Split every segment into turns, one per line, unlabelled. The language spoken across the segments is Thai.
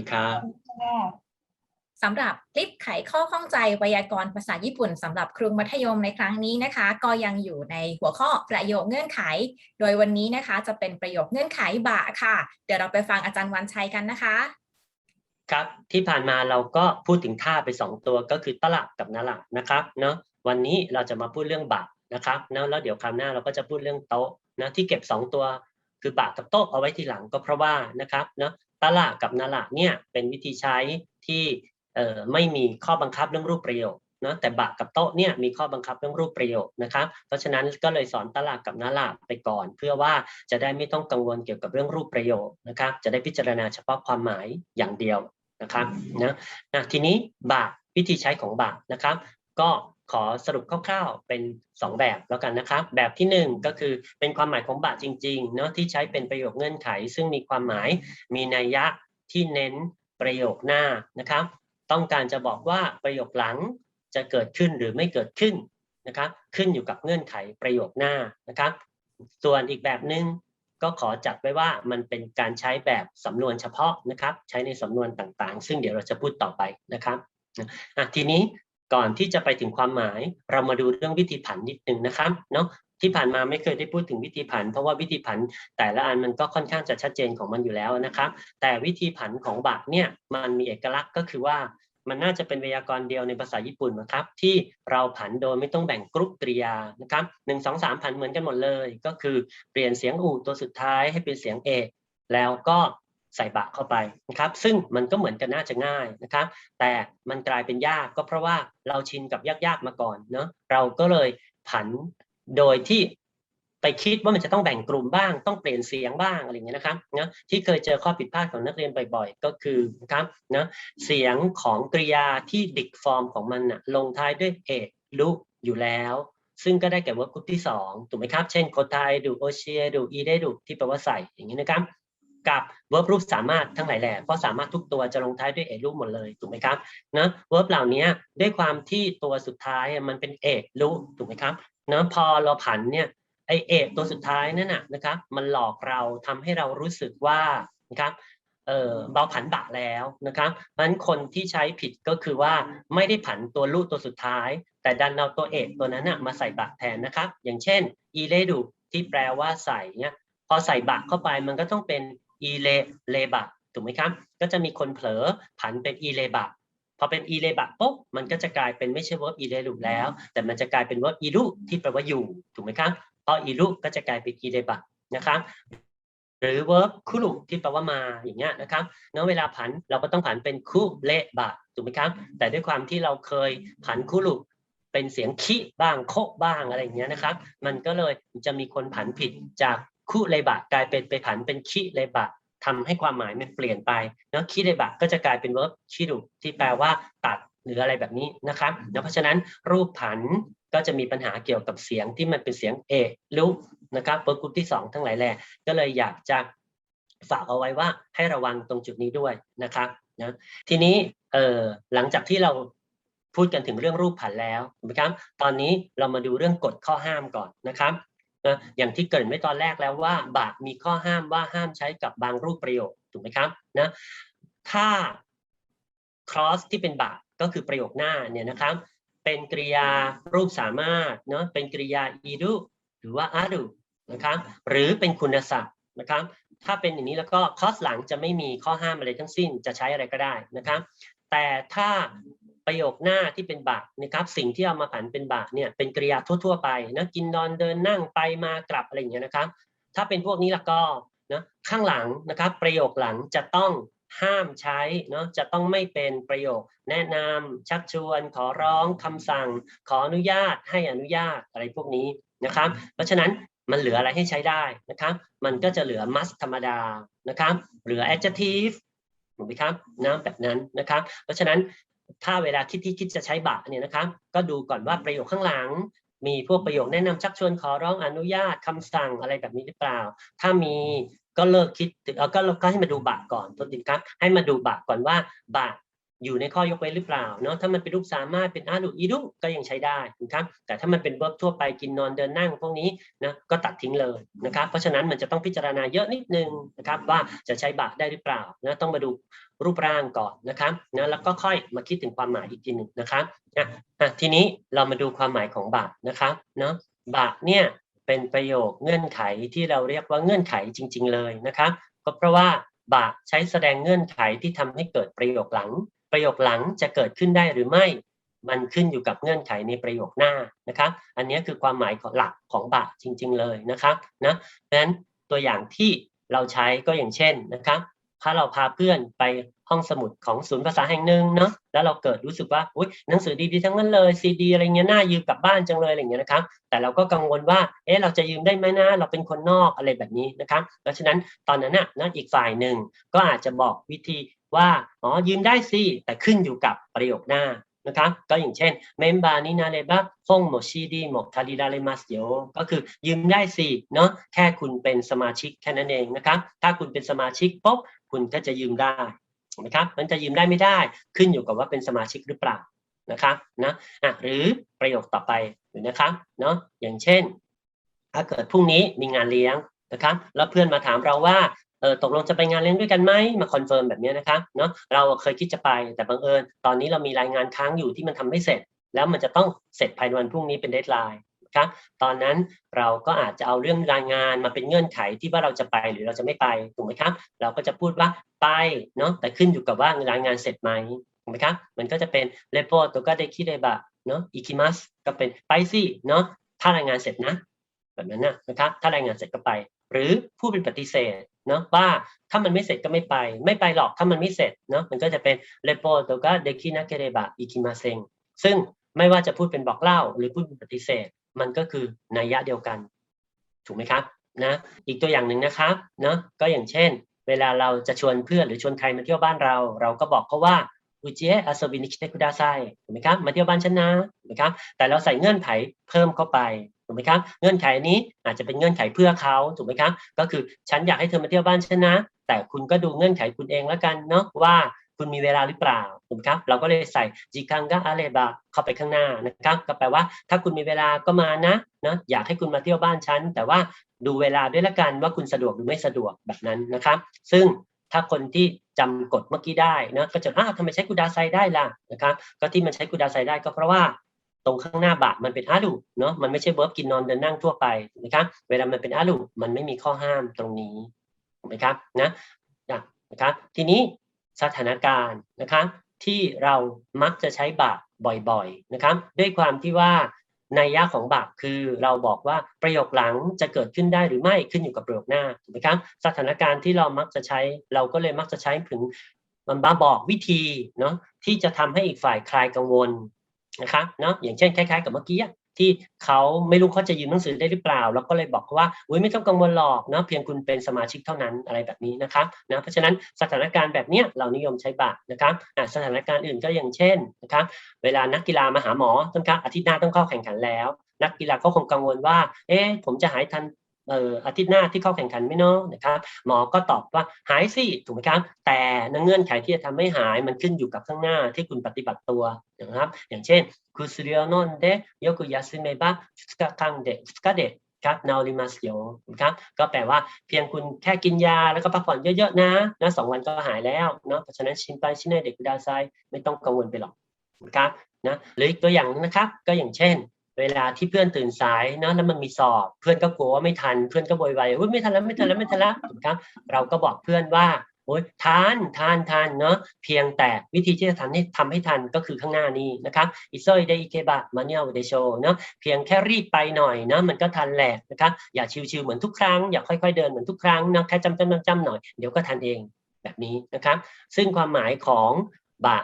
ดีครับ
สำหรับคลิปไขข้อข้องใจไวยากรณ์ภาษาญี่ปุ่นสำหรับครูมัธยมในครั้งนี้นะคะ ก็ยังอยู่ในหัวข้อประโยคเงื่อนไข โดยวันนี้นะคะจะเป็นประโยคเงื่อนไขบะค่ะ เดี๋ยวเราไปฟังอาจารย์วันชัยกันนะคะ
ครับที่ผ่านมาเราก็พูดถึงท่าไปสองตัวก็คือตละกับนาละนะครับเนาะวันนี้เราจะมาพูดเรื่องบะนะครับเนาะแล้วเดี๋ยวคราวหน้าเราก็จะพูดเรื่องโต๊ะนะที่เก็บสองตัวคือบะกับโต๊ะเอาไว้ทีหลังก็เพราะว่านะครับเนาะ ตละกับนาละเนี่ยเป็นวิธีใช้ที่ไม่มีข้อบังคับเรื่องรูปประโยคเนาะแต่บะกับโต๊ะเนี่ยมีข้อบังคับเรื่องรูปประโยคนะครับ เพราะฉะนั้นก็เลยสอนตละกับนาละไปก่อน เพื่อว่าจะได้ไม่ต้องกังวลเกี่ยวกับเรื่องรูปประโยคนะครับจะได้พิจารณาเฉพาะความหมายอย่างเดียวนะครับนะนะทีนี้บะวิธีใช้ของบะนะครับ ก็ ขอสรุปคร่าวๆเป็น 2 แบบแล้วกันนะครับ แบบที่ 1 ก็คือเป็นความหมายของบะจริงๆเนาะที่ใช้เป็นประโยคเงื่อนไข ซึ่งมีความหมายมีนัยยะที่เน้นประโยคหน้านะครับ ต้องการจะบอกว่าประโยคหลังจะเกิดขึ้นหรือไม่เกิดขึ้นนะครับ ขึ้นอยู่กับเงื่อนไขประโยคหน้านะครับ ส่วนอีกแบบหนึ่งก็ขอจัดไว้ว่ามันเป็นการใช้แบบสำนวนเฉพาะนะครับ ใช้ในสำนวนต่างๆ ซึ่งเดี๋ยวเราจะพูดต่อไปนะครับทีนี้ ก่อนที่จะไปถึงความหมาย เรามาดูเรื่องวิธีผันนิดนึงนะครับเนาะที่ผ่านมาไม่เคยได้พูดถึงวิธีผัน เพราะว่าวิธีผันแต่ละอันมันก็ค่อนข้างจะชัดเจนของมันอยู่แล้วนะครับ แต่วิธีผันของบัตรเนี่ยมันมีเอกลักษณ์ก็คือว่ามันน่าจะเป็นไวยากรณ์เดียวในภาษาญี่ปุ่นนะครับ ที่เราผันโดยไม่ต้องแบ่งกรุ๊ปกริยานะครับหนึ่งสองสามผันเหมือนกันหมดเลย ก็คือเปลี่ยนเสียงอูตัวสุดท้ายให้เป็นเสียงเอกแล้วก็ ใส่บะเข้าไปนะครับซึ่งมันก็เหมือนกันน่าจะง่ายนะครับ แต่มันกลายเป็นยากก็เพราะว่าเราชินกับยากๆมาก่อนเนาะเราก็เลยผันโดยที่ไปคิดว่ามันจะต้องแบ่งกลุ่มบ้าง ต้องเปลี่ยนเสียงบ้างอะไรอย่างเงี้ยนะครับนะที่เคยเจอข้อผิดพลาดของนักเรียนบ่อยๆ ก็คือนะครับนะเสียงของกริยาที่ดิกฟอร์มของมันนะลงท้ายด้วยเอลุอยู่แล้ว ซึ่งก็ได้แก่วัตถุที่สองถูกไหมครับ เช่นโคไทดูโอเชียดูอีได้ดูที่แปลว่าใส่อย่างนี้นะครับ กับเวิร์บรูปสามารถทั้งหลายแหล่เพราะสามารถทุกตัวจะลงท้ายด้วยเอกรูปหมดเลยถูกไหมครับนะเวิร์บเหล่านี้ด้วยความที่ตัวสุดท้ายมันเป็นเอกรูปถูกไหมครับนะพอเราผันเนี่ยไอเอกตัวสุดท้ายนั่นน่ะนะครับมันหลอกเราทำให้เรารู้สึกว่านะครับเออเราผันบะแล้วนะครับเพราะฉะนั้นคนที่ใช้ผิดก็คือว่าไม่ได้ผันตัวลูกตัวสุดท้าย แต่ดันเอาตัวเอกตัวนั้นนะมาใส่บะแทนนะครับ อย่างเช่นอีเลดูที่แปลว่าใส่เนี่ยพอใส่บะเข้าไปมันก็ต้องเป็น อีเลเลบะถูกไหมครับ ก็จะมีคนเผลอผันเป็นอีเลบะพอเป็นอีเลบะปุ๊บมันก็จะกลายเป็นไม่ใช่ verb อีเลดูแล้ว แต่มันจะกลายเป็น verb อีรุที่แปลว่าอยู่ถูกไหมครับพออีรุก็จะกลายเป็นอีเลบะนะครับหรือ verb คุรุที่แปลว่ามาอย่างเงี้ยนะครับเนาะเวลาผันเราก็ต้องผันเป็นคุเลบะถูกไหมครับ แต่ด้วยความที่เราเคยผันคุรุเป็นเสียงคิบ้างโคบ้างอะไรอย่างเงี้ยนะครับ มันก็เลยจะมีคนผันผิดจาก คุเลบะกลายเป็นไปผันเป็นคิเลบะทำให้ความหมายมันเปลี่ยนไปเนาะคิเลบะก็จะกลายเป็น verb ชิรุที่แปลว่าตัดหรืออะไรแบบนี้นะครับเนาะเพราะฉะนั้นรูปผันก็จะมีปัญหาเกี่ยวกับเสียงที่มันเป็นเสียงเอลุกนะครับเปอร์กุที่สองทั้งหลายแหล่ก็เลยอยากจะฝากเอาไว้ว่าให้ระวังตรงจุดนี้ด้วยนะครับนะทีนี้เอ่อหลังจากที่เราพูดกันถึงเรื่องรูปผันแล้วนะครับ ตอนนี้เรามาดูเรื่องกฎข้อห้ามก่อนนะครับ นะอย่างที่เกริ่นไว้ตอนแรกแล้วว่าบะมีข้อห้ามว่าห้ามใช้กับบางรูปประโยคถูกไหมครับนะถ้า cross ที่เป็นบะก็คือประโยคหน้าเนี่ยนะครับ เป็นกริยารูปสามารถเนาะเป็นกริยาอีรุหรือว่าอารุนะครับหรือเป็นคุณศัพท์นะครับ ถ้าเป็นอย่างนี้แล้วก็คอสหลังจะไม่มีข้อห้ามอะไรทั้งสิ้นจะใช้อะไรก็ได้นะครับ แต่ถ้า ประโยคหน้าที่เป็นบะนะครับสิ่งที่เอามาผันเป็นบะเนี่ยเป็นกริยาทั่ว ๆ ไปนะกินนอนเดินนั่งไปมากลับอะไรอย่างเงี้ยนะครับ ถ้าเป็นพวกนี้ล้วก็นะข้างหลังนะครับประโยคหลังจะต้องห้ามใช้เนาะจะต้องไม่เป็นประโยค แนะนำชักชวน ขอร้องคำสั่ง ขออนุญาตให้อนุญาตอะไรพวกนี้นะครับ เพราะฉะนั้นมันเหลืออะไรให้ใช้ได้นะครับ มันก็จะเหลือ must ธรรมดานะครับเหลือ adjective ถูกไหมครับนะแบบนั้นนะครับ เพราะฉะนั้น ถ้าเวลาคิดที่คิดจะใช้บะเนี่ยนะครับ ก็ดูก่อนว่าประโยคข้างหลัง มีพวกประโยคแนะนำชักชวนขอร้องอนุญาตคำสั่งอะไรแบบนี้หรือเปล่า ถ้ามีก็เลิกคิดถึงเออก็ก็ให้มาดูบะก่อนตัวติดครับ ให้มาดูบะก่อนว่าบะ อยู่ในข้อยกเว้นหรือเปล่าเนาะถ้ามันเป็นรูปสามารถเป็นอาลุอีดุก็ยังใช้ได้นะครับแต่ถ้ามันเป็น verb ทั่วไปกินนอนเดินนั่งพวกนี้นะก็ตัดทิ้งเลยนะครับเพราะฉะนั้นมันจะต้องพิจารณาเยอะนิดนึงนะครับว่าจะใช้บะได้หรือเปล่านะต้องมาดูรูปร่างก่อนนะครับนะแล้วก็ค่อยมาคิดถึงความหมายอีกทีหนึ่งนะครับอะอะทีนี้เรามาดูความหมายของบะนะครับเนาะบะเนี่ยเป็นประโยคเงื่อนไขที่เราเรียกว่าเงื่อนไขจริง ๆ เลยนะครับก็เพราะว่าบะใช้แสดงเงื่อนไขที่ทำให้เกิดประโยคหลัง ประโยคหลังจะเกิดขึ้นได้หรือไม่ มันขึ้นอยู่กับเงื่อนไขในประโยคหน้านะครับ อันนี้คือความหมายหลักของบะจริง ๆ เลยนะครับนะเพราะฉะนั้นตัวอย่างที่เราใช้ก็อย่างเช่นนะครับถ้าเราพาเพื่อนไปห้องสมุดของศูนย์ภาษาแห่งหนึ่งเนาะแล้วเราเกิดรู้สึกว่าอุ้ยหนังสือดีๆทั้งนั้นเลยซีดีอะไรเงี้ยน่ายืมกลับบ้านจังเลยอะไรเงี้ยนะครับ แต่เราก็กังวลว่าเอ๊ะเราจะยืมได้ไหมนะเราเป็นคนนอกอะไรแบบนี้นะครับเพราะฉะนั้นตอนนั้นน่ะนะอีกฝ่ายหนึ่งก็อาจจะบอกวิธี ว่าอ๋อยืมได้สิแต่ขึ้นอยู่กับประโยคหน้านะครับก็อย่างเช่นเมมบานินาเลบะฮงโมชิดีโมคาริดาเลมัสโยก็คือยืมได้สิเนาะแค่คุณเป็นสมาชิกแค่นั้นเองนะครับถ้าคุณเป็นสมาชิกปุ๊บคุณก็จะยืมได้ถูกไหมครับมันจะยืมได้ไม่ได้ขึ้นอยู่กับว่าเป็นสมาชิกหรือเปล่านะครับนะอะหรือประโยคต่อไปนะครับเนาะอย่างเช่น ถ้าเกิดพรุ่งนี้มีงานเลี้ยงนะครับแล้วเพื่อนมาถามเราว่า เออตกลงจะไปงานเลี้ยงด้วยกันไหมมาคอนเฟิร์มแบบนี้นะครับเนาะเราเคยคิดจะไปแต่บังเอิญตอนนี้เรามีรายงานค้างอยู่ที่มันทำไม่เสร็จ แล้วมันจะต้องเสร็จภายในวันพรุ่งนี้เป็นเดทไลน์นะครับตอนนั้นเราก็อาจจะเอาเรื่องรายงานมาเป็นเงื่อนไขที่ว่าเราจะไปหรือเราจะไม่ไปถูกไหมครับเราก็จะพูดว่าไปเนาะแต่ขึ้นอยู่กับว่ารายงานเสร็จไหมถูกไหมครับมันก็จะเป็นเลโปโตก็เดคิเดบะเนาะอิคิมัสก็เป็นไปสิเนาะถ้ารายงานเสร็จนะแบบนั้นนะนะครับถ้ารายงานเสร็จก็ไป หรือผู้เป็นปฏิเสธ เนาะว่าถ้ามันไม่เสร็จก็ไม่ไป ไม่ไปหรอกถ้ามันไม่เสร็จเนาะมันก็จะเป็นเลโปโตก็เดคินาเกเรบะอิคิมาเซงซึ่งไม่ว่าจะพูดเป็นบอกเล่า หรือพูดเป็นปฏิเสธ มันก็คือนัยยะเดียวกัน ถูกไหมครับนะอีกตัวอย่างหนึ่งนะครับเนาะก็อย่างเช่น เวลาเราจะชวนเพื่อนหรือชวนใครมาเที่ยวบ้านเรา เราก็บอกเขาว่าอุจิเอะอาซบินิคิเตคุดาไซถูกไหมครับมาเที่ยวบ้านฉันนะถูกไหมครับแต่เราใส่เงื่อนไขเพิ่มเข้าไป ถูกไหมครับเงื่อนไขนี้อาจจะเป็นเงื่อนไขเพื่อเขาถูกไหมครับก็คือฉันอยากให้เธอมาเที่ยวบ้านฉันนะ แต่คุณก็ดูเงื่อนไขคุณเองแล้วกันเนาะว่าคุณมีเวลาหรือเปล่าถูกไหมครับเราก็เลยใส่จิคังกะอาเลบะเข้าไปข้างหน้านะครับก็แปลว่าถ้าคุณมีเวลาก็มานะนะอยากให้คุณมาเที่ยวบ้านฉันแต่ว่าดูเวลาด้วยละกันว่าคุณสะดวกหรือไม่สะดวกแบบนั้นนะครับ ซึ่งถ้าคนที่จำกฎเมื่อกี้ได้นะก็จะอ้าวทำไมใช้กูดาไซได้ล่ะนะครับ ก็ที่มันใช้กูดาไซได้ก็เพราะว่า ตรงข้างหน้าบะมันเป็นอาลูเนาะมันไม่ใช่เวิร์บกินนอนเดินนั่งทั่วไปนะครับเวลามันเป็นอาลูมันไม่มีข้อห้ามตรงนี้ถูกไหมครับนะนะครับทีนี้สถานการณ์นะครับที่เรามักจะใช้บะบ่อยๆนะครับ ด้วยความที่ว่าในยะของบะคือเราบอกว่าประโยคหลังจะเกิดขึ้นได้หรือไม่ขึ้นอยู่กับประโยคหน้าถูกไหมครับสถานการณ์ที่เรามักจะใช้เราก็เลยมักจะใช้ถึงมันมาบอกวิธีเนาะที่จะทำให้อีกฝ่ายคลายกังวล นะครับเนาะอย่างเช่นคล้ายๆ กับเมื่อกี้ที่เขาไม่รู้เขาจะยืมหนังสือได้หรือเปล่าเราก็เลยบอกเขาว่าอุ้ยไม่ต้องกังวลหรอกเนาะเพียงคุณเป็นสมาชิกเท่านั้นอะไรแบบนี้นะครับนะเพราะฉะนั้นสถานการณ์แบบเนี้ยเรานิยมใช้บะนะครับอะสถานการณ์อื่นก็อย่างเช่นนะครับเวลานักกีฬามาหาหมอต้องกาอาทิตย์หน้าต้องเข้าแข่งขันแล้ว นักกีฬาก็คงกังวลว่าเอ๊ะผมจะหายทัน เอออาทิตย์หน้าที่เข้าแข่งขันไหมเนาะนะครับหมอก็ตอบว่าหายสิถูกไหมครับแต่เงื่อนไขที่จะทำให้หายมันขึ้นอยู่กับข้างหน้าที่คุณปฏิบัติตัวนะครับ อย่างเช่นคุซุริโอนอนเดยกุยาซึเมบะฟุสกะคังเดฟุสกะเดครับนาริมัสโยนะครับก็แปลว่าเพียงคุณแค่กินยาแล้วก็พักผ่อนเยอะๆนะนะสองวันก็หายแล้วเนาะเพราะฉะนั้นชินไปชินในเด็กกุดาไซไม่ต้องกังวลไปหรอกนะครับนะหรืออีกตัวอย่างนะครับก็อย่างเช่น เวลาที่เพื่อนตื่นสายเนาะแล้วมันมีสอบ เพื่อนก็กลัวว่าไม่ทันเพื่อนก็โวยวายว่าไม่ทันแล้วไม่ทันแล้วไม่ทันแล้วถูกครับ เราก็บอกเพื่อนว่าโอ๊ยทานทานทานเนาะเพียงแต่วิธีที่จะทำให้ทำให้ทันก็คือข้างหน้านี้นะครับอิโซยเดอิเคบะมาเนียเดโชเนาะเพียงแค่รีบไปหน่อยนะมันก็ทันแหละนะครับอย่าชิวๆเหมือนทุกครั้งอย่าค่อยๆเดินเหมือนทุกครั้งนะแค่จำจำจำหน่อยเดี๋ยวก็ทันเองแบบนี้นะครับ ซึ่งความหมายของบะ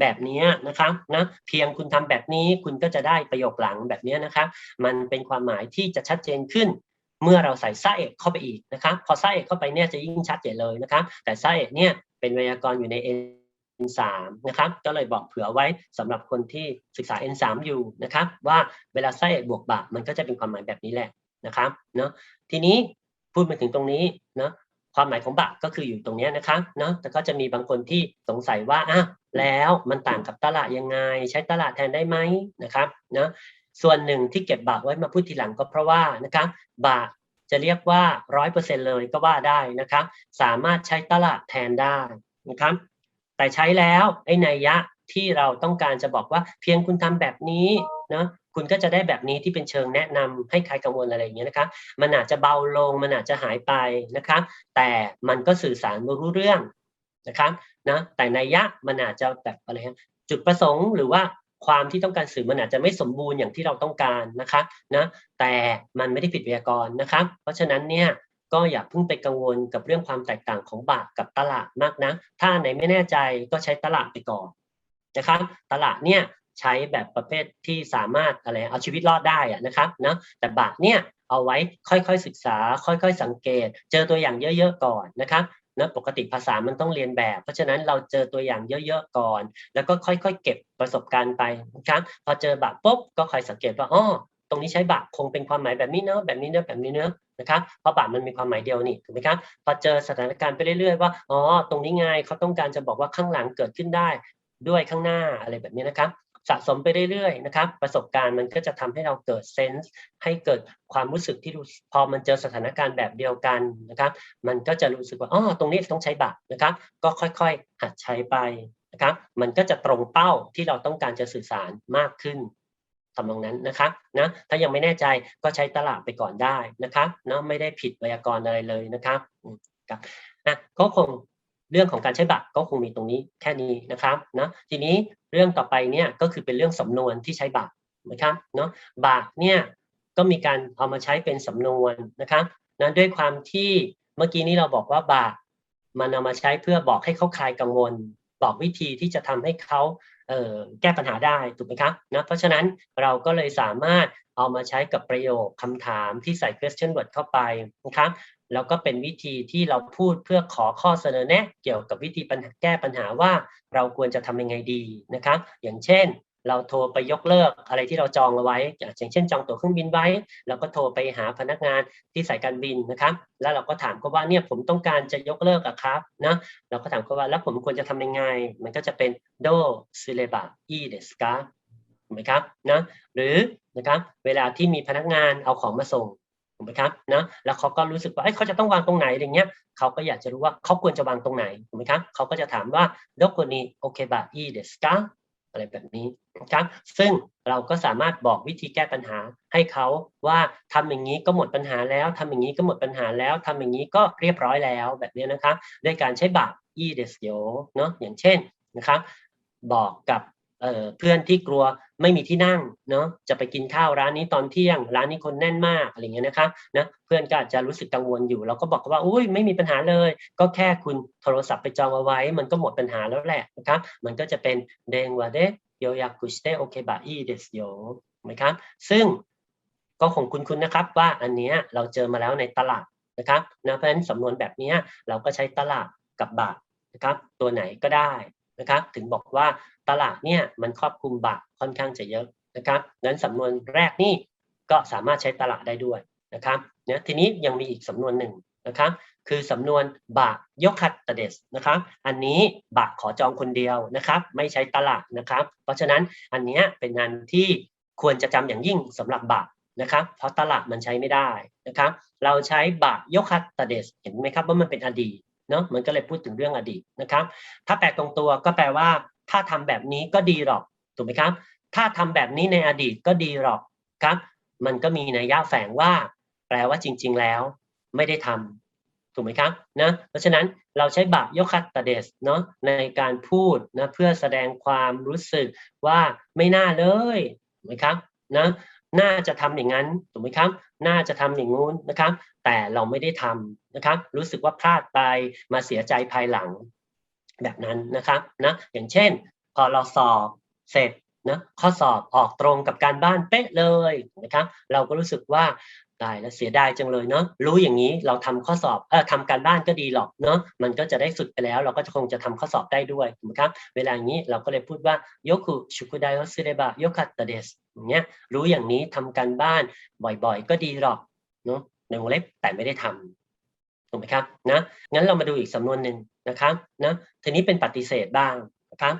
แบบนี้นะครับนะเพียงคุณทำแบบนี้คุณก็จะได้ประโยคหลังแบบนี้นะครับมันเป็นความหมายที่จะชัดเจนขึ้น เมื่อเราใส่ไส้เอกเข้าไปอีกนะครับพอไส้เอกเข้าไปเนี่ยจะยิ่งชัดเจนเลยนะครับแต่ไส้เอกเนี่ยเป็นไวยากรณ์อยู่ใน N3 นะครับก็เลยบอกเผื่อไว้สำหรับคนที่ศึกษา N3 อยู่นะครับว่าเวลาไส้เอกบวกบะมันก็จะเป็นความหมายแบบนี้แหละนะครับเนาะทีนี้พูดมาถึงตรงนี้เนาะ ความหมายของบะก็คืออยู่ตรงนี้นะคะเนาะแต่ก็จะมีบางคนที่สงสัยว่าอะแล้วมันต่างกับตลาดยังไง ใช้ตลาดแทนได้ไหมนะครับเนาะส่วนหนึ่งที่เก็บบะไว้มาพูดทีหลังก็เพราะว่านะคะบะจะเรียกว่าร้อยเปอร์เซ็นเลยก็ว่าได้นะครับสามารถใช้ตลาดแทนได้นะครับแต่ใช้แล้วไอ้นัยยะที่เราต้องการจะบอกว่าเพียงคุณทำแบบนี้เนาะ คุณก็จะได้แบบนี้ที่เป็นเชิงแนะนำให้ใครกังวลอะไรอย่างเงี้ยนะครับมันอาจจะเบาลงมันอาจจะหายไปนะครับแต่มันก็สื่อสารรู้เรื่องนะครับนะแต่ในยะมันอาจจะแบบอะไรฮะจุดประสงค์หรือว่าความที่ต้องการสื่อมันอาจจะไม่สมบูรณ์อย่างที่เราต้องการนะคะนะแต่มันไม่ได้ผิดไวยากรนะครับเพราะฉะนั้นเนี่ยก็อย่าเพิ่งไปกังวลกับเรื่องความแตกต่างของบาทกับตลาดมากนะถ้าไหนไม่แน่ใจก็ใช้ตลาดไปก่อนนะครับตลาดเนี่ย ใช้แบบประเภทที่สามารถอะไรเอาชีวิตรอดได้อะนะครับนะแต่บาทเนี่ยเอาไว้ค่อยๆศึกษา ค่อยๆสังเกต เจอตัวอย่างเยอะๆก่อนนะครับนะปกติภาษามันต้องเรียนแบบ เพราะฉะนั้นเราเจอตัวอย่างเยอะๆก่อน แล้วก็ค่อยๆ เก็บประสบการณ์ไปนะครับพอเจอบาทปุ๊บก็คอยสังเกตว่าอ๋อตรงนี้ใช้บาทคงเป็นความหมายแบบนี้เนอะแบบนี้เนอะแบบนี้เนอะนะครับเพราะบาทมันมีความหมายเดียวนี่ถูกไหมครับพอเจอสถานการณ์ไปเรื่อยๆว่าอ๋อตรงนี้ไงเขาต้องการจะบอกว่าข้างหลังเกิดขึ้นได้ด้วยข้างหน้าอะไรแบบนี้นะครับ สะสมไปเรื่อยๆนะครับ ประสบการณ์มันก็จะทำให้เราเกิดเซนส์ให้เกิดความรู้สึกที่ดูพอมันเจอสถานการณ์แบบเดียวกันนะครับ มันก็จะรู้สึกว่าอ๋อตรงนี้ต้องใช้บัตรนะครับ ก็ค่อยๆหัดใช้ไปนะครับมันก็จะตรงเป้าที่เราต้องการจะสื่อสารมากขึ้นทำตรงนั้นนะครับนะถ้ายังไม่แน่ใจก็ใช้ตลาดไปก่อนได้นะครับเนาะไม่ได้ผิดไวยากรณ์อะไรเลยนะครับอืมครับนะก็คง เรื่องของการใช้บัตรก็คงมีตรงนี้แค่นี้นะครับนะทีนี้เรื่องต่อไปเนี่ยก็คือเป็นเรื่องสำนวนที่ใช้บัตรนะครับเนาะบัตรเนี่ยก็มีการเอามาใช้เป็นสำนวนนะครับนะด้วยความที่เมื่อกี้นี้เราบอกว่าบัตรมันเอามาใช้เพื่อบอกให้เขาคลายกังวล บอกวิธีที่จะทำให้เขาเแก้ปัญหาได้ถูกไหมครับนะเพราะฉะนั้นเราก็เลยสามารถเอามาใช้กับประโยคคำถามที่ใส่ question word เข้าไปนะครับ แล้วก็เป็นวิธีที่เราพูดเพื่อขอข้อเสนอแนะ เกี่ยวกับวิธีปัญหาแก้ปัญหาว่าเราควรจะทำยังไงดีนะครับ อย่างเช่น เราโทรไปยกเลิกอะไรที่เราจองเอาไว้ อย่างเช่น จองตั๋วเครื่องบินไว้เราก็โทรไปหาพนักงานที่สายการบินนะครับ แล้วเราก็ถามเขาว่าเนี่ยผมต้องการจะยกเลิกอะครับนะเราก็ถามเขาว่าแล้วผมควรจะทำยังไง มันก็จะเป็น do s u r e b a i desu ka ถูกไหมครับนะหรือนะครับเวลาที่มีพนักงานเอาของมาส่ง ถูกไหมครับนะแล้วเขาก็รู้สึกว่าเเขาจะต้องวางตรงไหนอะไรเงี้ยเขาก็อยากจะรู้ว่าเขาควรจะวางตรงไหนถูกไหมครับเขาก็จะถามว่าดกนี้โอเคบะอีเดสกาอะไรแบบนี้นะครับซึ่งเราก็สามารถบอกวิธีแก้ปัญหาให้เขาว่าทำอย่างนี้ก็หมดปัญหาแล้วทำอย่างนี้ก็หมดปัญหาแล้วทำอย่างนี้ก็เรียบร้อยแล้วแบบนี้นะครับด้วยการใช้บะอีเดสโยเนาะอย่างเช่นนะครับบอกกับ เอ่อเพื่อนที่กลัวไม่มีที่นั่งเนาะจะไปกินข้าวร้านนี้ตอนเที่ยง ร้านนี้คนแน่นมากอะไรเงี้ยนะครับนะเพื่อนก็อาจจะรู้สึกกังวลอยู่ เราก็บอกว่าอุ้ยไม่มีปัญหาเลย ก็แค่คุณโทรศัพท์ไปจองเอาไว้ มันก็หมดปัญหาแล้วแหละนะครับมันก็จะเป็นเดงวาเดโยยากุสเตโอเคบะอีเดสโยนะครับซึ่งก็คงคุ้นๆนะครับว่าอันเนี้ยเราเจอมาแล้วในตลาดนะครับนะเพราะฉะนั้นสำนวนแบบเนี้ยเราก็ใช้ตลาดกับบาทนะครับตัวไหนก็ได้ นะครับ ถึงบอกว่าตลาดเนี่ยมันครอบคลุมบัตรค่อนข้างจะเยอะนะครับงั้นสำนวนแรกนี่ก็สามารถใช้ตลาดได้ด้วยนะครับเนี่ยทีนี้ยังมีอีกสำนวนหนึ่งนะครับคือสำนวนบะยกคัตตเดสนะครับ อันนี้บะขอจองคนเดียวนะครับ ไม่ใช้ตลาดนะครับ เพราะฉะนั้นอันนี้เป็นงานที่ควรจะจำอย่างยิ่งสำหรับบะนะครับ เพราะตลาดมันใช้ไม่ได้นะครับ เราใช้บะยกคัตตเดสเห็นไหมครับว่ามันเป็นอดีต เนาะมันก็เลยพูดถึงเรื่องอดีตนะครับ ถ้าแปลตรงตัวก็แปลว่า ถ้าทำแบบนี้ก็ดีหรอกถูกไหมครับ ถ้าทำแบบนี้ในอดีตก็ดีหรอกครับ มันก็มีนัยยะแฝงว่า แปลว่าจริง ๆ แล้ว ไม่ได้ทำถูกไหมครับนะเพราะฉะนั้นเราใช้บะยคัตตเดสเนาะในการพูดนะเพื่อแสดงความรู้สึกว่าไม่น่าเลยถูกไหมครับนะ น่าจะทำอย่างนั้นถูกไหมครับ น่าจะทำอย่างงู้นนะครับ แต่เราไม่ได้ทำนะครับ รู้สึกว่าพลาดไปมาเสียใจภายหลังแบบนั้นนะครับนะอย่างเช่น พอเราสอบเสร็จนะข้อสอบออกตรงกับการบ้านเป๊ะเลยนะครับ เราก็รู้สึกว่า ตายแล้วเสียดายจังเลยเนาะรู้อย่างนี้เราทำข้อสอบเออทำการบ้านก็ดีหรอกเนาะมันก็จะได้ฝึกไปแล้ว เราก็จะคงจะทำข้อสอบได้ด้วยถูกไหมครับเวลาอย่างนี้เราก็เลยพูดว่าโยคุชุกุไดโอซิเรบะโยคัตตเดสอย่างเงี้ยรู้อย่างนี้ทำการบ้านบ่อยๆ ก็ดีหรอกเนาะในวงเล็บแต่ไม่ได้ทถูกไหมครับนะงั้นเรามาดูอีกสำนวนหนึ่งนะครับนะทีนี้เป็นปฏิเสธบ้างนะครับ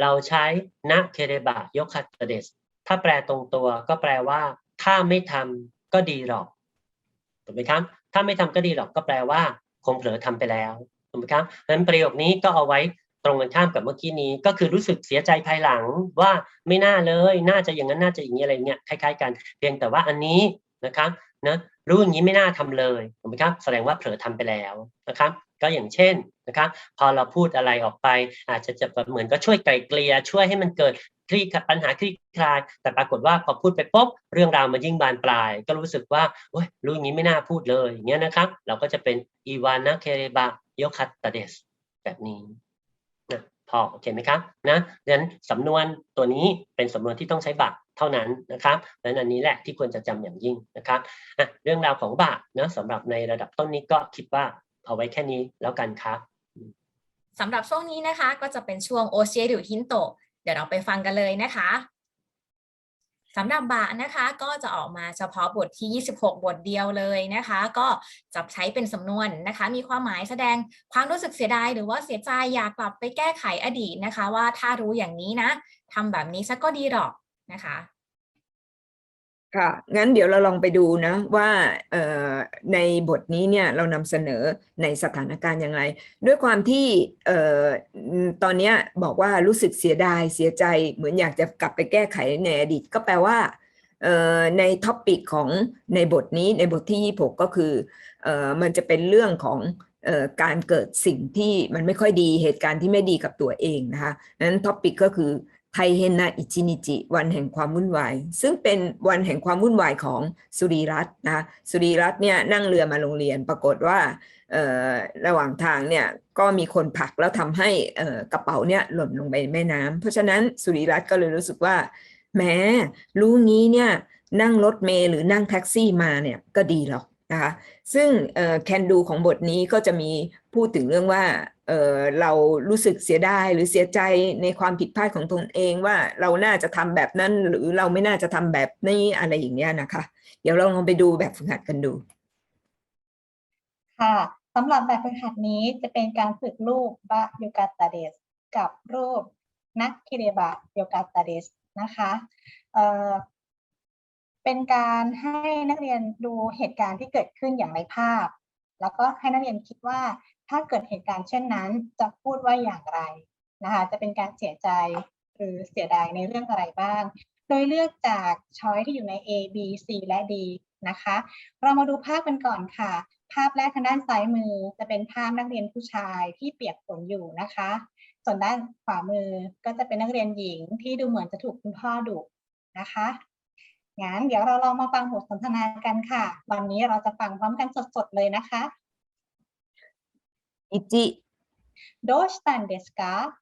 เราใช้นะเคเรบะยคัตเดสถ้าแปลตรงตัวก็แปลว่า ถ้าไม่ทำ ก็ดีหรอกถูกไหมครับ ถ้าไม่ทำก็ดีหรอกก็แปลว่า คงเผลอทำไปแล้วถูกไหมครับดังนั้นประโยคนี้ก็เอาไว้ตรงกันข้ามกับเมื่อกี้นี้ ก็คือรู้สึกเสียใจภายหลังว่าไม่น่าเลย น่าจะอย่างนั้นน่าจะอย่างนี้อะไรเงี้ยคล้ายๆกัน เพียงแต่ว่าอันนี้นะครับนะรู้อย่างนี้ไม่น่าทำเลยถูกไหมครับ แสดงว่าเผลอทำไปแล้วนะครับ ก็อย่างเช่นนะครับ พอเราพูดอะไรออกไป อาจจะจะเหมือนก็ช่วยไกลเกลี่ยช่วยให้มันเกิด คลี่ปัญหาคลี่คลาย แต่ปรากฏว่าพอพูดไปปุ๊บเรื่องราวมันยิ่งบานปลาย ก็รู้สึกว่าโอ้ยรู้อย่างนี้ไม่น่าพูดเลยอย่างเงี้ยนะครับ เราก็จะเป็นอีวานะเคเรบะยคัตตเดสแบบนี้นะพอโอเคไหมครับนะดังนั้นสำนวนตัวนี้เป็นสำนวนที่ต้องใช้บะเท่านั้นนะครับดังนั้นอันนี้แหละที่ควรจะจำอย่างยิ่งนะครับอะเรื่องราวของบะนะสำหรับในระดับต้นนี้ก็คิดว่าเอาไว้แค่นี้แล้วกันครับ
สำหรับช่วงนี้นะคะก็จะเป็นช่วงโอเชียหรือฮินโต ดี๋ยวเราไปฟังกันเลยนะคะสำหรับบะนะคะก็จะออกมาเฉพาะบทที่ 26 บทเดียวเลยนะคะ ก็จะใช้เป็นสำนวนนะคะ มีความหมายแสดงความรู้สึกเสียดายหรือว่าเสียใจอยากกลับไปแก้ไขอดีตนะคะ ว่าถ้ารู้อย่างนี้นะทำแบบนี้ซะก็ดีหรอกนะคะ
ค่ะ งั้นเดี๋ยวเราลองไปดูนะว่าในบทนี้เนี่ยเรานำเสนอในสถานการณ์อย่างไร ด้วยความที่ตอนนี้บอกว่ารู้สึกเสียดายเสียใจเหมือนอยากจะกลับไปแก้ไขในอดีต ก็แปลว่าในท็อปิกของในบทนี้ในบทที่ 26 ก็คืออมันจะเป็นเรื่องของอการเกิดสิ่งที่มันไม่ค่อยดีเหตุการณ์ที่ไม่ดีกับตัวเองนะคะนั้นท็อปิกก็คือ ไทเฮนะอิจินิจิ วันแห่งความวุ่นวาย ซึ่งเป็นวันแห่งความวุ่นวายของสุริรัตน์นะสุริรัตน์เนี่ยนั่งเรือมาโรงเรียนปรากฏว่าระหว่างทางเนี่ยก็มีคนผลักแล้วทำให้กระเป๋าเนี่ยหล่นลงไปในแม่น้ำเพราะฉะนั้นสุริรัตน์ก็เลยรู้สึกว่าแหม้รู้งี้เนี่ยนั่งรถเมล์หรือนั่งแท็กซี่มาเนี่ยก็ดีหรอกนะคะซึ่งแคนดูของบทนี้ก็จะมีพูดถึงเรื่องว่า เเรารู้สึกเสียดายหรือเสียใจในความผิดพลาดของตนเองว่าเราน่าจะทำแบบนั้นหรือเราไม่น่าจะทำแบบนี้อะไรอย่างเงี้ยนะคะ เดี๋ยวเราลองไปดูแบบฝึกหัดกันดู
ค่ะสำหรับแบบฝึกหัดนี้จะเป็นการฝึกรูปบะโยกาตาเดสกับรูปนักคิเรบะโยกาตาเดสนะคะเเป็นการให้นักเรียนดูเหตุการณ์ที่เกิดขึ้นอย่างในภาพ แล้วก็ให้นักเรียนคิดว่า ถ้าเกิดเหตุการณ์เช่นนั้น จะพูดว่าอย่างไรนะคะ จะเป็นการเสียใจหรือเสียดายในเรื่องอะไรบ้าง โดยเลือกจากช้อยที่อยู่ใน A B C และ D นะคะ เรามาดูภาพกันก่อนค่ะ ภาพแรกทางด้านซ้ายมือจะเป็นภาพนักเรียนผู้ชายที่เปียกฝนอยู่นะคะ ส่วนด้านขวามือก็จะเป็นนักเรียนหญิงที่ดูเหมือนจะถูกคุณพ่อดุนะคะ งั้นเดี๋ยวเราลองมาฟังบทสนทนากันค่ะ วันนี้เราจะฟังพร้อมกันสดๆเลยนะคะ
อิจิ
โดชตันเดสกา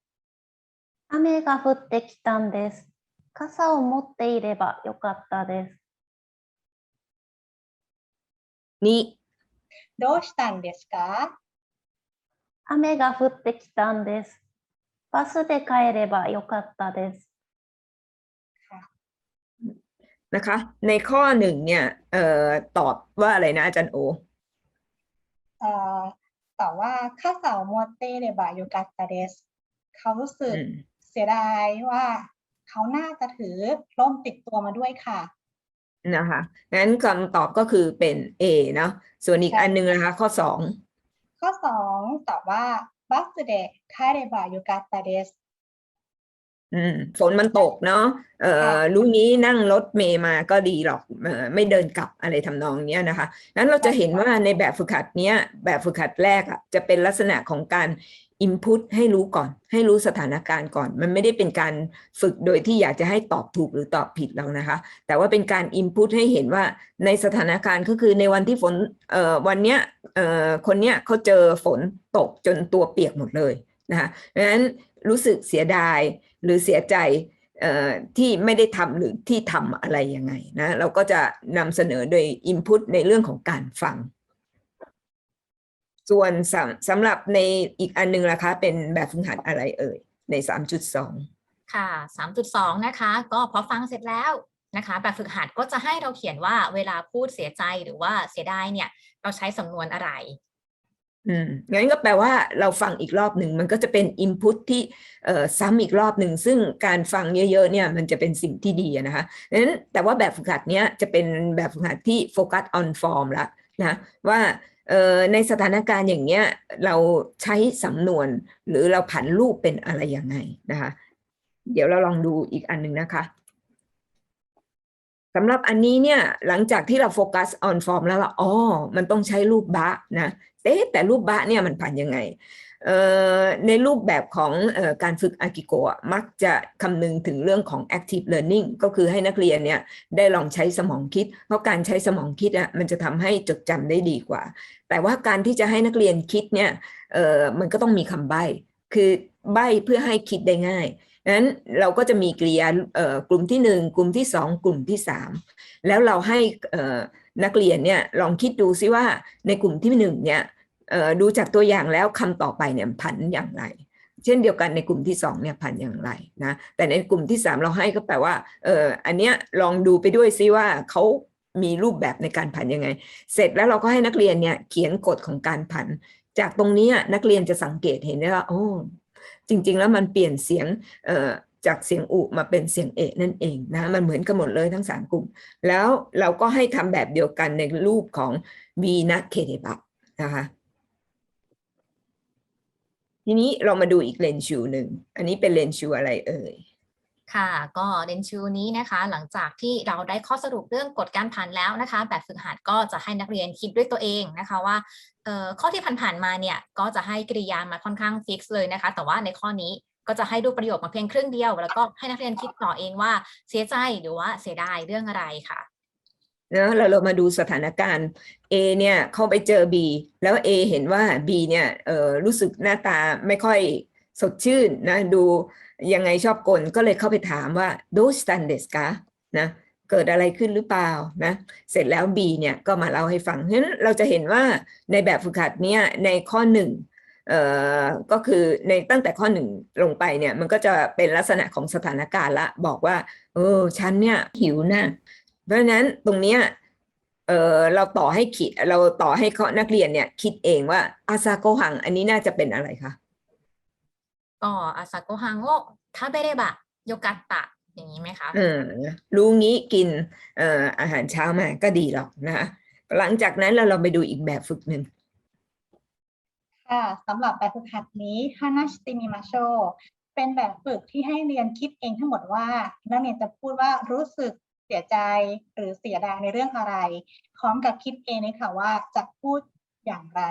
雨が降ってきたんです。傘を持っていればよかったです。
นิ
โดชตันเดสกา
雨が降ってきたんです。バスで帰ればよかったです。
นะคะ ในข้อหนึ่งเนี่ยเอ่อตอบว่าอะไรนะอาจารย์โอ
เอ่อ แต่ว่าข้าเสาโมเตเรบะโยกาตาเดสเขารู้สึก
อืม
เสียดายว่า เขาน่าจะถือร่มติดตัวมาด้วยค่ะ
นะคะงั้นคำตอบก็คือเป็น A เนาะส่วนอีก
ใช่
อันหนึงนะคะ ข้อสอง
ข้อสองตอบว่าบัสเดะคาเรบะโยกาตาเดส
อืมฝนมันตกเนาะเอ่อ
ค่ะ
รู้งี้นั่งรถเมล์มาก็ดีหรอกเอ่อไม่เดินกลับอะไรทำนองเนี้ยนะคะนั้นเราจะเห็นว่าในแบบฝึกหัดเนี้ยแบบฝึกหัดแรกอะจะเป็นลักษณะของการ input ให้รู้ก่อน ให้รู้สถานการณ์ก่อน มันไม่ได้เป็นการฝึกโดยที่อยากจะให้ตอบถูกหรือตอบผิดแล้วนะคะ แต่ว่าเป็นการ input ให้เห็นว่าในสถานการณ์ก็คือในวันที่ฝนเอ่อวันเนี้ยเอ่อคนเนี้ยเขาเจอฝนตกจนตัวเปียกหมดเลยนะคะเพราะฉะนั้นรู้สึกเสียดาย หรือเสียใจที่ไม่ได้ทำหรือที่ทำอะไรยังไงนะเราก็จะนำเสนอโดย input ในเรื่องของการฟัง ส่วนสำสำหรับในอีกอันหนึงล่ะคะ เป็นแบบฝึกหัดอะไรเอ่ย ใน 3.2
ค่ะ 3.2 นะคะ ก็พอฟังเสร็จแล้วนะคะ แบบฝึกหัดก็จะให้เราเขียนว่าเวลาพูดเสียใจหรือว่าเสียดายเนี่ย เราใช้สำนวนอะไร
อืมงั้นก็แปลว่าเราฟังอีกรอบหนึ่งมันก็จะเป็น input ที่เอ่อซ้ำอีกรอบหนึ่งซึ่งการฟังเยอะๆเนี่ยมันจะเป็นสิ่งที่ดีนะคะงนั้นแต่ว่าแบบฝึกหัดเนี้ยจะเป็นแบบฝึกหัดที่โฟกัส on form ละนะว่าเอ่อในสถานการณ์อย่างเนี้ยเราใช้สำนวนหรือเราผันรูปเป็นอะไรยังไงนะคะ เดี๋ยวเราลองดูอีกอันหนึ่งนะคะ สำหรับอันนี้เนี่ยหลังจากที่เราโฟกัส on form แล้วเราอ๋อมันต้องใช้รูปบะนะเอ๊แต่รูปบะเนี่ยมันผ่านยังไงในรูปแบบของออการฝึกอากิโกะมักจะคำนึงถึงเรื่องของ active learning ก็คือให้นักเรียนเนี่ยได้ลองใช้สมองคิด เพราะการใช้สมองคิดอะมันจะทำให้จดจำได้ดีกว่า แต่ว่าการที่จะให้นักเรียนคิดเนี่ยมันก็ต้องมีคำใบ้ คือใบ้เพื่อให้คิดได้ง่าย นั้นเราก็จะมีกริยากลุ่มที่หนึ่งกลุ่มที่สองกลุ่มที่สามแล้วเราให้นักเรียนเนี่ยลองคิดดูซิว่าในกลุ่มที่หนึ่งเนี่ยดูจากตัวอย่างแล้วคำต่อไปเนี่ยผันอย่างไร เช่นเดียวกันในกลุ่มที่สองเนี่ยผันอย่างไรนะแต่ในกลุ่มที่สามเราให้ก็แปลว่าเอออันเนี้ยลองดูไปด้วยซิว่าเขามีรูปแบบในการผันยังไง เสร็จแล้วเราก็ให้นักเรียนเนี่ยเขียนกฎของการผัน จากตรงนี้นักเรียนจะสังเกตเห็นได้ว่าโอ้ จริง ๆ แล้วมันเปลี่ยนเสียงจากเสียงอุมาเป็นเสียงเอะนั่นเองนะมันเหมือนกันหมดเลยทั้งสามกลุ่ม แล้วเราก็ให้ทำแบบเดียวกันในรูปของวีนัเคเดบะนะคะทีนี้เรามาดูอีกเลนชูหนึ่ง อันนี้เป็นเลนชูอะไรเอ่ย
ค่ะ ก็เรนชูนี้นะคะ หลังจากที่เราได้ข้อสรุปเรื่องกฎการผ่านแล้วนะคะ แบบฝึกหัดก็จะให้นักเรียนคิดด้วยตัวเองนะคะว่า ข้อที่ผ่านๆมาเนี่ยก็จะให้กริยามาค่อนข้างฟิกซ์เลยนะคะ แต่ว่าในข้อนี้ก็จะให้ดูประโยคมาเพียงครึ่งเดียว แล้วก็ให้นักเรียนคิดต่อเองว่าเสียใจหรือว่าเสียดายเรื่องอะไรค่ะ
เนอะเราเรามาดูสถานการณ์ A เนี่ยเข้าไปเจอ B แล้ว A เห็นว่า B เนี่ยเออรู้สึกหน้าตาไม่ค่อยสดชื่นนะดูยังไงชอบกลก็เลยเข้าไปถามว่าโดสตันเดสกานะ เกิดอะไรขึ้นหรือเปล่านะเสร็จแล้ว B เนี่ยก็มาเล่าให้ฟังเพราะฉะนั้นเราจะเห็นว่าในแบบฝึกหัดเนี่ยในข้อหนึ่งเอ่อก็คือในตั้งแต่ข้อหนึ่งลงไปเนี่ยมันก็จะเป็นลักษณะของสถานการณ์ละ บอกว่าเออฉันเนี่ยหิวนะเพราะฉะนั้นตรงเนี้ยเออเราต่อให้คิดเราต่อให้เขานักเรียนเนี่ยคิดเองว่าอาซาโกหัง อันนี้น่าจะเป็นอะไรคะ
ก็อาซาโกฮังโอทาเบเรบะโยกัตตะ อย่างนี้ไหมคะ
เออรู้งี้กินเอ่ออาหารเช้ามาก็ดีหรอกนะคะหลังจากนั้นเราเราไปดูอีกแบบฝึกหนึ่ง
ค่ะสำหรับแบบฝึกหัดนี้ฮานาชิติมิมาโชเป็นแบบฝึกที่ให้เรียนคิดเองทั้งหมดว่านักเรียนจะพูดว่ารู้สึกเสียใจหรือเสียดายในเรื่องอะไรพร้อมกับคิดเองเลยค่ะว่าจะพูดอย่างไร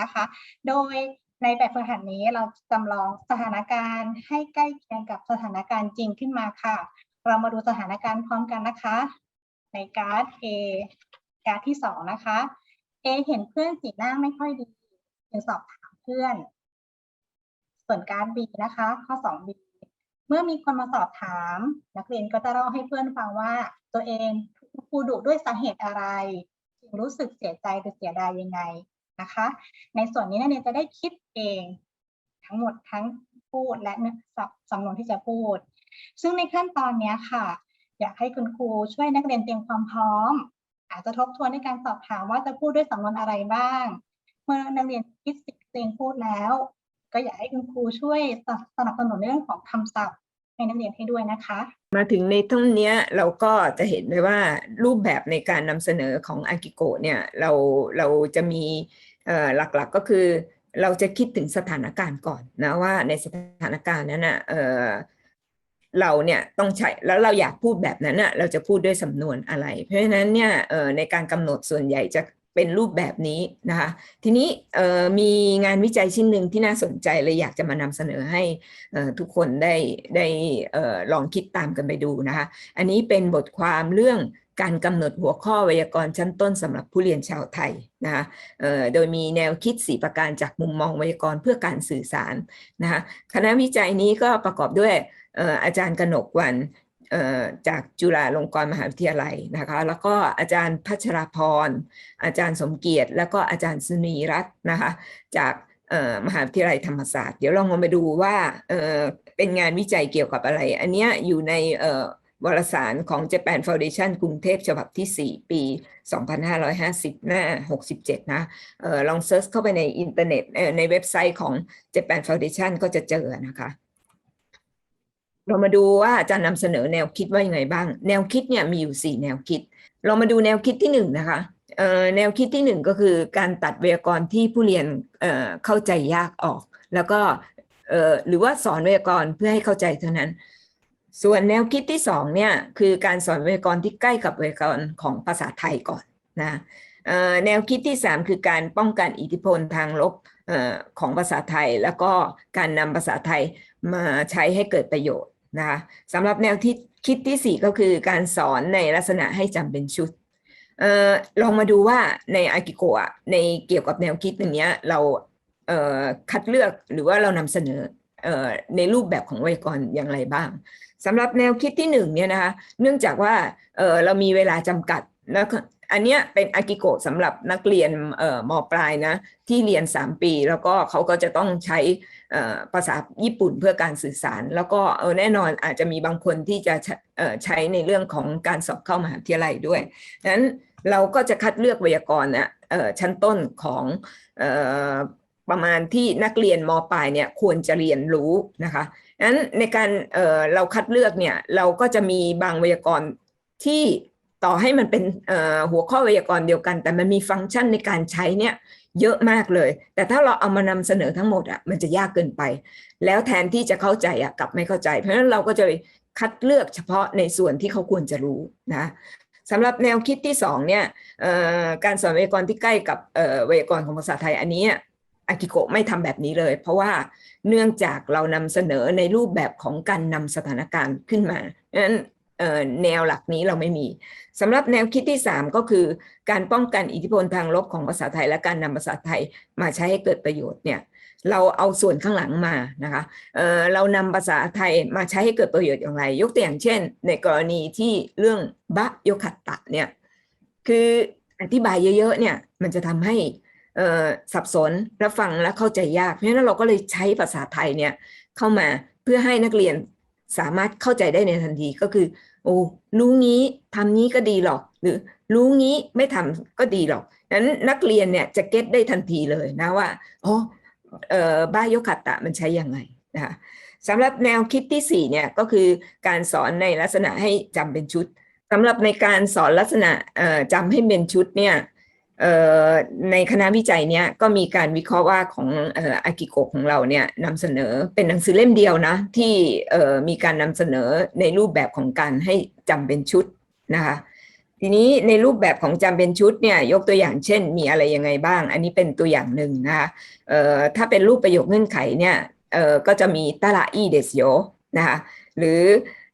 นะคะ โดย ในแบบฝึกหัดนี้เราจำลองสถานการณ์ให้ใกล้เคียงกับสถานการณ์จริงขึ้นมาค่ะ เรามาดูสถานการณ์พร้อมกันนะคะ ในการ์ด A การ์ดที่สองนะคะ A เห็นเพื่อนสีหน้าไม่ค่อยดีจึงสอบถามเพื่อน ส่วนการ์ด B นะคะ ข้อ 2B เมื่อมีคนมาสอบถาม นักเรียนก็จะเล่าให้เพื่อนฟังว่าตัวเองถูกครูดุด้วยสาเหตุอะไร จึงรู้สึกเสียใจหรือเสียดายยังไง นะคะ ในส่วนนี้นักเรียนจะได้คิดเองทั้งหมดทั้งพูดและเนื้อสำนวนที่จะพูด ซึ่งในขั้นตอนนี้ค่ะ อยากให้คุณครูช่วยนักเรียนเตรียมความพร้อม อาจจะทบทวนในการสอบถามว่าจะพูดด้วยสำนวนอะไรบ้าง เมื่อนักเรียนคิดสิ่งที่ตัวเองพูดแล้ว ก็อยากให้คุณครูช่วยสนับสนุนเรื่องของคำศัพท์ ให้นักเรียนให้ด้วยนะคะ
มาถึงในท่อนเนี้เราก็จะเห็นได้ว่ารูปแบบในการนำเสนอของอากิโกะเนี่ยเราเราจะมีหลักๆก็คือเราจะคิดถึงสถานการณ์ก่อนนะว่าในสถานการณ์นั้นนะเเราเนี่ยต้องใช้แล้วเราอยากพูดแบบนั้นนะเราจะพูดด้วยสำนวนอะไร เพราะฉะนั้นเนี่ยในการกำหนดส่วนใหญ่จะ เป็นรูปแบบนี้นะคะทีนี้มีงานวิจัยชิ้นหนึ่งที่น่าสนใจเลยอยากจะมานำเสนอให้ทุกคนได้ได้ลองคิดตามกันไปดูนะคะอันนี้เป็นบทความเรื่องการกำหนดหัวข้อไวยากรณ์ชั้นต้นสำหรับผู้เรียนชาวไทยนะคะโดยมีแนวคิด 4 ประการจากมุมมองไวยากรณ์เพื่อการสื่อสารนะคะคณะวิจัยนี้ก็ประกอบด้วยอาจารย์กนกวัน จากจุฬาลงกรณ์มหาวิทยาลัยนะคะ แล้วก็อาจารย์พัชรพร อาจารย์สมเกียรติ แล้วก็อาจารย์สุนีรัตน์นะคะ จากมหาวิทยาลัยธรรมศาสตร์ เดี๋ยวลองมาดูว่าเเป็นงานวิจัยเกี่ยวกับอะไร อันเนี้ยอยู่ในวารสารของ Japan Foundation กรุงเทพฉบับที่ 4 ปี 2550 หน้า 67 นะออลองเซิร์ชเข้าไปในอินเทอร์เน็ตในเว็บไซต์ของ Japan Foundation ก็จะเจอนะคะ เรามาดูว่าอาจารย์นำเสนอแนวคิดว่ายังไงบ้าง แนวคิดเนี่ยมีอยู่ 4 แนวคิด เรามาดูแนวคิดที่หนึ่งนะคะแนวคิดที่หนึ่งก็คือการตัดไวยากรณ์ที่ผู้เรียนเเข้าใจยากออก แล้วก็หรือว่าสอนไวยากรณ์เพื่อให้เข้าใจเท่านั้น ส่วนแนวคิดที่สองเนี่ยคือการสอนไวยากรณ์ที่ใกล้กับไวยากรณ์ของภาษาไทยก่อนนะแนวคิดที่สามคือการป้องกันอิทธิพลทางลบของภาษาไทย แล้วก็การนำภาษาไทยมาใช้ให้เกิดประโยชน์ นะคะสำหรับแนวคิดคิดที่สี่ก็คือการสอนในลักษณะให้จำเป็นชุดออลองมาดูว่าในอากิโกะในเกี่ยวกับแนวคิดอย่างเนี้ยเราเคัดเลือกหรือว่าเรานำเสนอออในรูปแบบของไวยากรณ์อย่างไรบ้างสำหรับแนวคิดที่หนึ่งเนี่ยนะคะเนื่องจากว่าเเรามีเวลาจำกัดแล้วก็ อันเนี้ยเป็นอากิโกะสำหรับนักเรียนเอ่อมปลายนะที่เรียน 3 ปี แล้วก็เขาก็จะต้องใช้เอ่อภาษาญี่ปุ่นเพื่อการสื่อสาร แล้วก็เออแน่นอนอาจจะมีบางคนที่จะใช้เอ่อใช้ในเรื่องของการสอบเข้ามหาวิทยาลัยด้วยดังนั้นเราก็จะคัดเลือกไวยากรณ์นะเอ่อชั้นต้นของเอ่อประมาณที่นักเรียนมปลายเนี่ยควรจะเรียนรู้นะคะนั้นในการเอ่อเราคัดเลือกเนี่ยเราก็จะมีบางไวยากรณ์ที่ ต่อให้มันเป็นหัวข้อไวยากรณ์เดียวกัน แต่มันมีฟังก์ชันในการใช้เนี่ยเยอะมากเลย แต่ถ้าเราเอามานำเสนอทั้งหมดอะมันจะยากเกินไป แล้วแทนที่จะเข้าใจอะกลับไม่เข้าใจ เพราะฉะนั้นเราก็จะคัดเลือกเฉพาะในส่วนที่เขาควรจะรู้นะสำหรับแนวคิดที่สองเนี่ยการสอนไวยากรณ์ที่ใกล้กับไวยากรณ์ของภาษาไทยอันนี้อากิโกะไม่ทำแบบนี้เลย เพราะว่าเนื่องจากเรานำเสนอในรูปแบบของการนำสถานการณ์ขึ้นมาดังนั้น แนวหลักนี้เราไม่มีสำหรับแนวคิดที่สามก็คือการป้องกันอิทธิพลทางลบของภาษาไทย และการนำภาษาไทยมาใช้ให้เกิดประโยชน์เนี่ยเราเอาส่วนข้างหลังมานะคะเเรานำภาษาไทยมาใช้ให้เกิดประโยชน์อย่างไร ยกตัวอย่างเช่น ในกรณีที่เรื่องบะโยคัตตะเนี่ยคืออธิบายเยอะๆเนี่ยมันจะทำให้สับสนและฟังและเข้าใจยากเพราะฉะนั้นเราก็เลยใช้ภาษาไทยเนี่ยเข้ามาเพื่อให้นักเรียน สามารถเข้าใจได้ในทันทีก็คือ โอ้รู้งี้ทำนี้ก็ดีหรอก หรือรู้งี้ไม่ทำก็ดีหรอกนั้นนักเรียนเนี่ยจะเก็ตได้ทันทีเลยนะว่าอ๋อเอ่อบายคัตตะมันใช้ยังไงนะคะสำหรับแนวคิดที่สี่เนี่ยก็คือการสอนในลักษณะให้จำเป็นชุดสำหรับในการสอนลักษณะเอ่อจำให้เป็นชุดเนี่ย ในคณะวิจัยเนี่ยก็มีการวิเคราะห์ว่าของอากิโกะของเราเนี่ยนำเสนอเป็นหนังสือเล่มเดียวนะ ที่มีการนำเสนอในรูปแบบของการให้จำเป็นชุดนะคะทีนี้ในรูปแบบของจำเป็นชุดเนี่ยยกตัวอย่างเช่น มีอะไรยังไงบ้าง อันนี้เป็นตัวอย่างหนึ่งนะคะถ้าเป็นรูปประโยคเงื่อนไขเนี่ยก็จะมีตาระอีเดสโยนะคะหรือ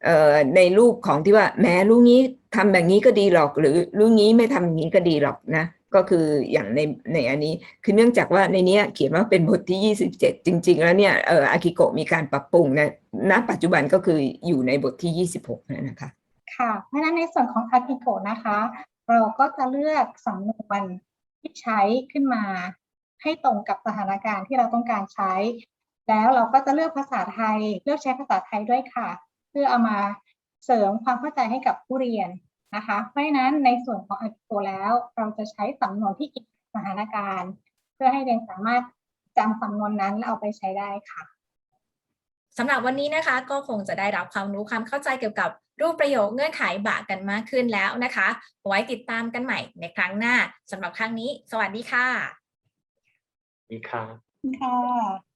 เอ่อในรูปของที่ว่าแม้รู้งี้ทำแบบนี้ก็ดีหรอก หรือรู้งี้ไม่ทำอย่างนี้ก็ดีหรอกนะ ก็คืออย่างในในอันนี้คือเนื่องจากว่าในนี้เขียนว่าเป็นบทที่ 27 จริง ๆ แล้วเนี่ยเอออากิโกะมีการปรับปรุงนะณปัจจุบันก็คืออยู่ในบทที่ 26นะนะคะ
ค่ะเพราะฉะนั้นในส่วนของอากิโกะนะคะ เราก็จะเลือกสำนวนที่ใช้ขึ้นมาให้ตรงกับสถานการณ์ที่เราต้องการใช้ แล้วเราก็จะเลือกภาษาไทย เลือกใช้ภาษาไทยด้วยค่ะ เพื่อเอามาเสริมความเข้าใจให้กับผู้เรียน นะคะ เพราะฉะนั้นในส่วนของอากิโกะแล้ว เราจะใช้สำนวนที่เกี่ยวกับสถานการณ์ เพื่อให้เรียนสามารถจำสำนวนนั้นแล้วเอาไปใช้ได้ค่ะ
สำหรับวันนี้นะคะก็คงจะได้รับความรู้ความเข้าใจเกี่ยวกับรูปประโยคเงื่อนไขบะกันมากขึ้นแล้วนะคะ ไว้ติดตามกันใหม่ในครั้งหน้าสำหรับครั้งนี้ สวัสดีค่ะ
ดีครับ
ค่ะ